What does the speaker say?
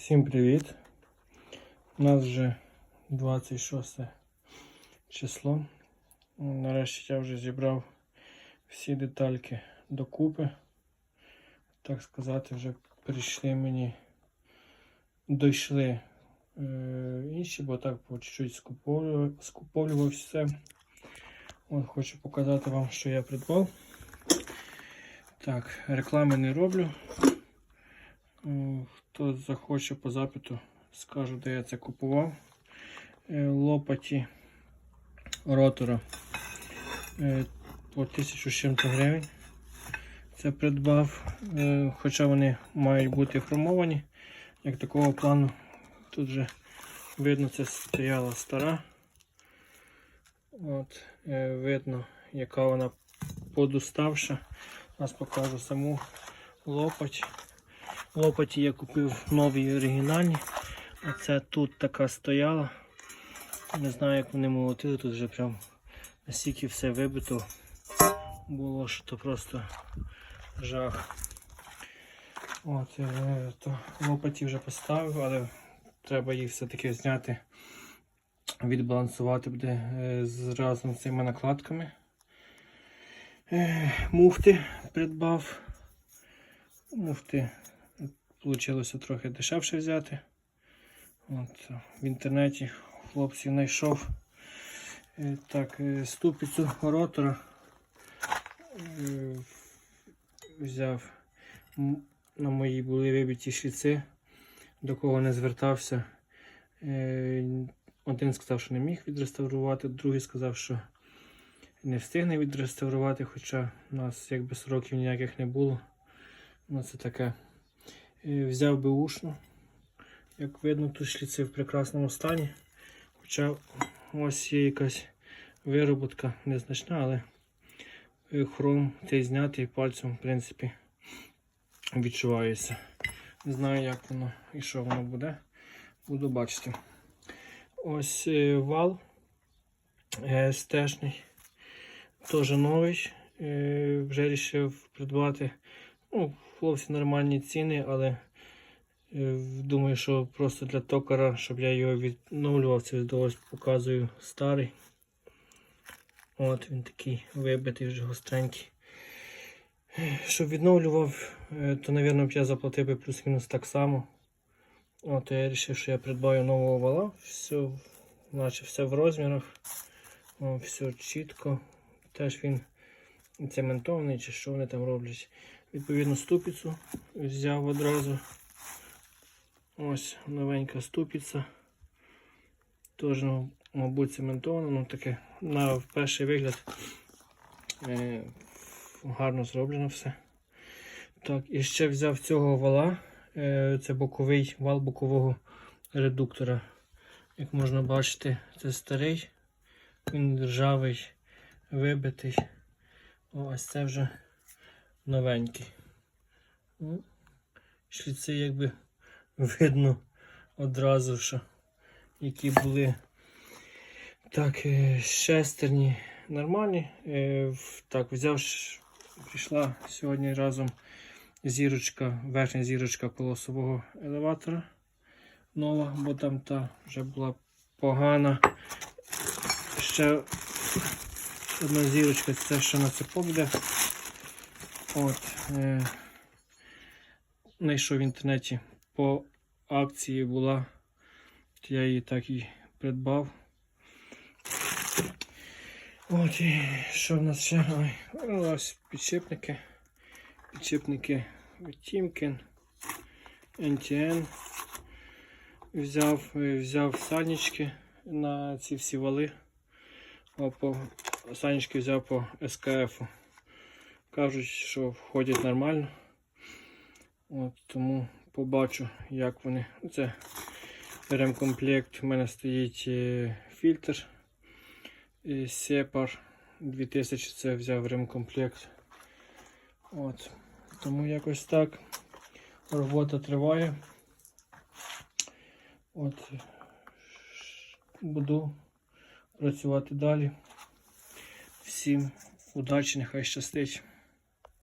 Всім привіт! У нас вже 26 число. Нарешті я вже зібрав всі детальки докупи. Так сказати, вже прийшли мені, дійшли е, інші, бо так по чуть-чуть скуповував, скуповував все. От, хочу показати вам, що я придбав. Так, реклами не роблю. Хто захоче по запиту, скажу, де я це купував. Е, Лопаті ротора е, по 1000 чим-то гривень. Це придбав, Е, хоча вони мають бути хромовані. Як такого плану, тут вже видно, це стояла стара. От, видно, яка вона подуставша. Зараз покажу саму лопать. Лопаті я купив нові оригінальні. А це тут така стояла. Не знаю, як вони молотили, тут вже прям настільки все вибито було, що то просто жах. От, е, то лопаті вже поставив, але треба їх все-таки зняти, відбалансувати буде е, з разом з цими накладками. Е, Муфти придбав. Муфти Вийшло трохи дешевше взяти. От, В інтернеті хлопців знайшов Е, так, е, ступицю ротора. Е, Взяв на моїй були вибиті шліци, до кого не звертався. Е, Один сказав, що не міг відреставрувати, другий сказав, що не встигне відреставрувати, хоча у нас якби сроків ніяких не було. Ну, це таке. Взяв би ушну. Як видно, тут шліци в прекрасному стані. Хоча ось є якась вироботка незначна, але е, хром цей знятий пальцем, в принципі, відчувається. Не знаю, як воно і що воно буде. Буду бачити. Ось е, вал е, стежний. Теж новий. Вже вирішив придбати. Ну, хлопці нормальні ціни, але е, думаю, що просто для токара, щоб я його відновлював, це ось показую старий. От він такий вибитий, вже гостренький. Щоб відновлював, е, то, мабуть, я заплатив би плюс-мінус так само. От я вирішив, що я придбаю нового вала. Все, наче все в розмірах. О, все чітко. Теж він цементований чи що вони там роблять. Відповідно, ступицю взяв одразу. Ось новенька ступиця. Теж, ну, мабуть, цементована, ну таке на перший вигляд е, гарно зроблено все. Так, і ще взяв цього вала. Е, це боковий вал бокового редуктора. Як можна бачити, це старий, він ржавий, вибитий. Ось це вже новенький. Ну, Шліци якби видно одразу, що які були так, е, шестерні нормальні. Е, Так, взяв, прийшла сьогодні разом зірочка, верхня зірочка колосового елеватора нова, бо там та вже була погана. Ще одна зірочка, це ще на цепок буде. От, е, знайшов в інтернеті по акції була. Я її так і придбав. От і що в нас ще? Ой, ось підшипники. Підшипники Тімкін. NTN. Взяв, е, взяв санічки на ці всі вали. О, по, санічки взяв по СКФ. Кажуть, що входять нормально. От, тому побачу, як вони. Це ремкомплект. У мене стоїть е, фільтр. Separ 2000 це взяв ремкомплект. От. Тому якось так. Робота триває. От. Буду працювати далі. Всім удачі, нехай щастить.